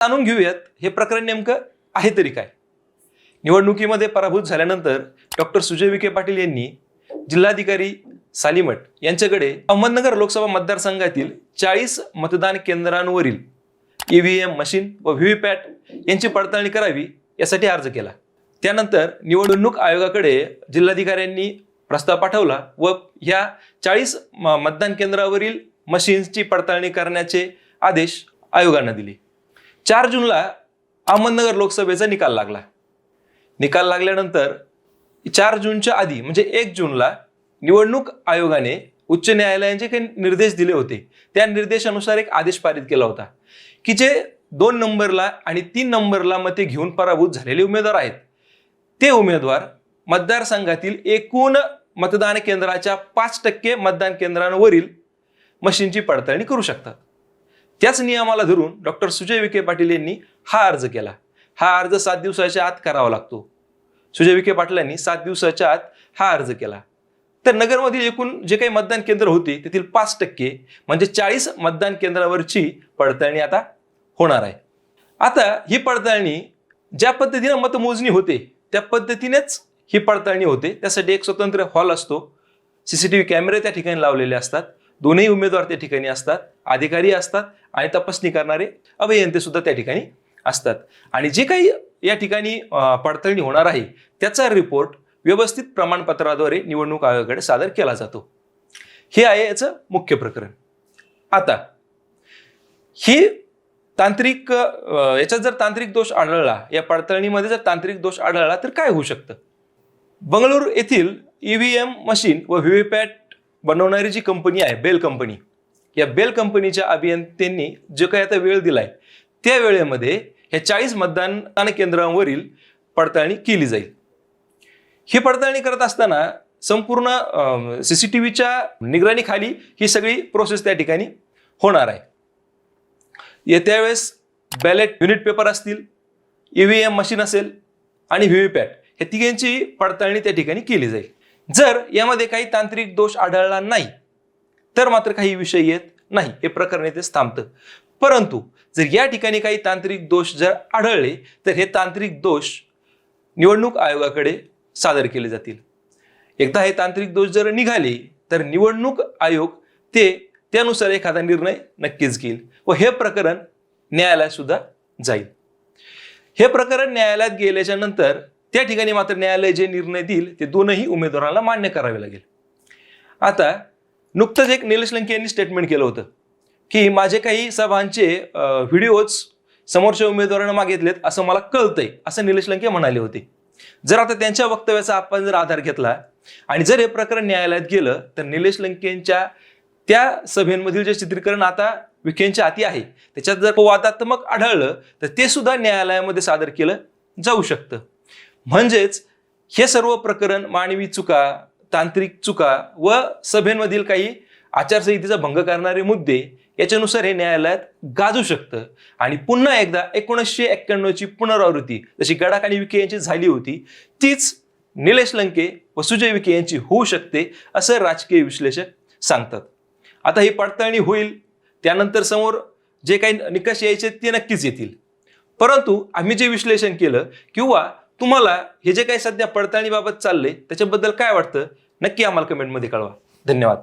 जाणून घेऊयात हे प्रकरण नेमकं आहे तरी काय. निवडणुकीमध्ये पराभूत झाल्यानंतर डॉक्टर सुजय विखे पाटील यांनी जिल्हाधिकारी सालीमठ यांच्याकडे अहमदनगर लोकसभा मतदारसंघातील चाळीस मतदान केंद्रांवरील ईव्हीएम मशीन व व्हीव्हीपॅट यांची पडताळणी करावी यासाठी अर्ज केला. त्यानंतर निवडणूक आयोगाकडे जिल्हाधिकाऱ्यांनी प्रस्ताव पाठवला व ह्या चाळीस मतदान केंद्रावरील मशीन्सची पडताळणी करण्याचे आदेश आयोगानं दिले. चार जूनला अहमदनगर लोकसभेचा निकाल लागला. निकाल लागल्यानंतर चार जूनच्या आधी म्हणजे एक जूनला निवडणूक आयोगाने उच्च न्यायालयाचे काही निर्देश दिले होते त्या निर्देशानुसार एक आदेश पारित केला होता. की जे दोन नंबरला आणि तीन नंबरला मते घेऊन पराभूत झालेले उमेदवार आहेत. ते उमेदवार मतदारसंघातील एकूण मतदान केंद्राच्या पाच टक्के मतदान केंद्रांवरील मशीनची पडताळणी करू शकतात. त्याच नियमाला धरून डॉक्टर सुजय विखे पाटील यांनी हा अर्ज केला. हा अर्ज सात दिवसाच्या आत करावा लागतो. सुजय विखे पाटलांनी सात दिवसाच्या आत हा अर्ज केला. तर नगरमधील एकूण जे काही मतदान केंद्र होते तेथील पाच टक्के म्हणजे चाळीस मतदान केंद्रावरची पडताळणी आता होणार आहे. आता ही पडताळणी ज्या पद्धतीनं मतमोजणी होते त्या पद्धतीनेच ही पडताळणी होते. त्यासाठी एक स्वतंत्र हॉल असतो. सीसीटीव्ही कॅमेरे त्या ठिकाणी लावलेले असतात. दोन्ही उमेदवार त्या ठिकाणी असतात अधिकारी असतात आणि तपासणी करणारे अभियंते सुद्धा त्या ठिकाणी असतात. आणि जे काही या ठिकाणी पडताळणी होणार आहे त्याचा रिपोर्ट व्यवस्थित प्रमाणपत्राद्वारे निवडणूक आयोगाकडे सादर केला जातो. हे आहे याचं मुख्य प्रकरण. आता ही तांत्रिक याच्यात जर तांत्रिक दोष आढळला या पडताळणीमध्ये जर तांत्रिक दोष आढळला तर काय होऊ शकतं? बंगळूर येथील ईव्हीएम मशीन व व्हीव्हीपॅट बनवणारी जी कंपनी आहे बेल कंपनी या बेल कंपनीच्या अभियंत्यांनी जो काही आता वेळ दिलाय त्या वेळेमध्ये ह्या चाळीस मतदान केंद्रांवरील पडताळणी केली जाईल. ही पडताळणी करत असताना संपूर्ण सी सी टी व्हीच्या निगराणीखाली ही सगळी प्रोसेस त्या ठिकाणी होणार आहे. येत्या वेळेस बॅलेट युनिट पेपर असतील ई व्ही एम मशीन असेल आणि व्ही पॅड हे तिघांची पडताळणी त्या ठिकाणी केली जाईल. जर यामध्ये काही तांत्रिक दोष आढळला नाही तर मात्र काही विषय येत नाही. हे प्रकरण येथेच थांबतं. परंतु जर या ठिकाणी काही तांत्रिक दोष जर आढळले तर हे तांत्रिक दोष निवडणूक आयोगाकडे सादर केले जातील. एकदा हे तांत्रिक दोष जर निघाले तर निवडणूक आयोग ते त्यानुसार एखादा निर्णय नक्कीच घेईल व हे प्रकरण न्यायालयात सुद्धा जाईल. हे प्रकरण न्यायालयात गेल्याच्यानंतर त्या ठिकाणी मात्र न्यायालय जे निर्णय देईल ते दोनही उमेदवाराला मान्य करावे लागेल. आता नुकतंच एक निलेश लंके यांनी स्टेटमेंट केलं होतं की माझे काही सभांचे व्हिडिओज समोरच्या उमेदवारांना मागितलेत असं मला कळतंय असं निलेश लंके म्हणाले होते. जर आता त्यांच्या वक्तव्याचा आपण जर आधार घेतला आणि जर हे प्रकरण न्यायालयात गेलं तर निलेश लंकेंच्या त्या सभेमधील जे चित्रीकरण आता विखेंच्या हाती आहे त्याच्यात जर वादात्मक आढळलं तर ते सुद्धा न्यायालयामध्ये सादर केलं जाऊ शकतं. म्हणजेच हे सर्व प्रकरण मानवी चुका तांत्रिक चुका व सभेमधील काही आचारसंहितेचा भंग करणारे मुद्दे याच्यानुसार हे न्यायालयात गाजू शकतं. आणि पुन्हा एकदा एकोणीसशे एक्क्याण्णवची पुनरावृत्ती जशी गडाख आणि विखे यांची झाली होती तीच निलेश लंके व सुजय विखे यांची होऊ शकते असं राजकीय विश्लेषक सांगतात. आता ही पडताळणी होईल. त्यानंतर समोर जे काही निकष यायचे ते नक्कीच येतील. परंतु आम्ही जे विश्लेषण केलं किंवा तुम्हाला हे जे काही सध्या पडताळणीबाबत चाललंय त्याच्याबद्दल काय वाटतं? नक्की आम्हाला कमेंटमध्ये कळवा. धन्यवाद.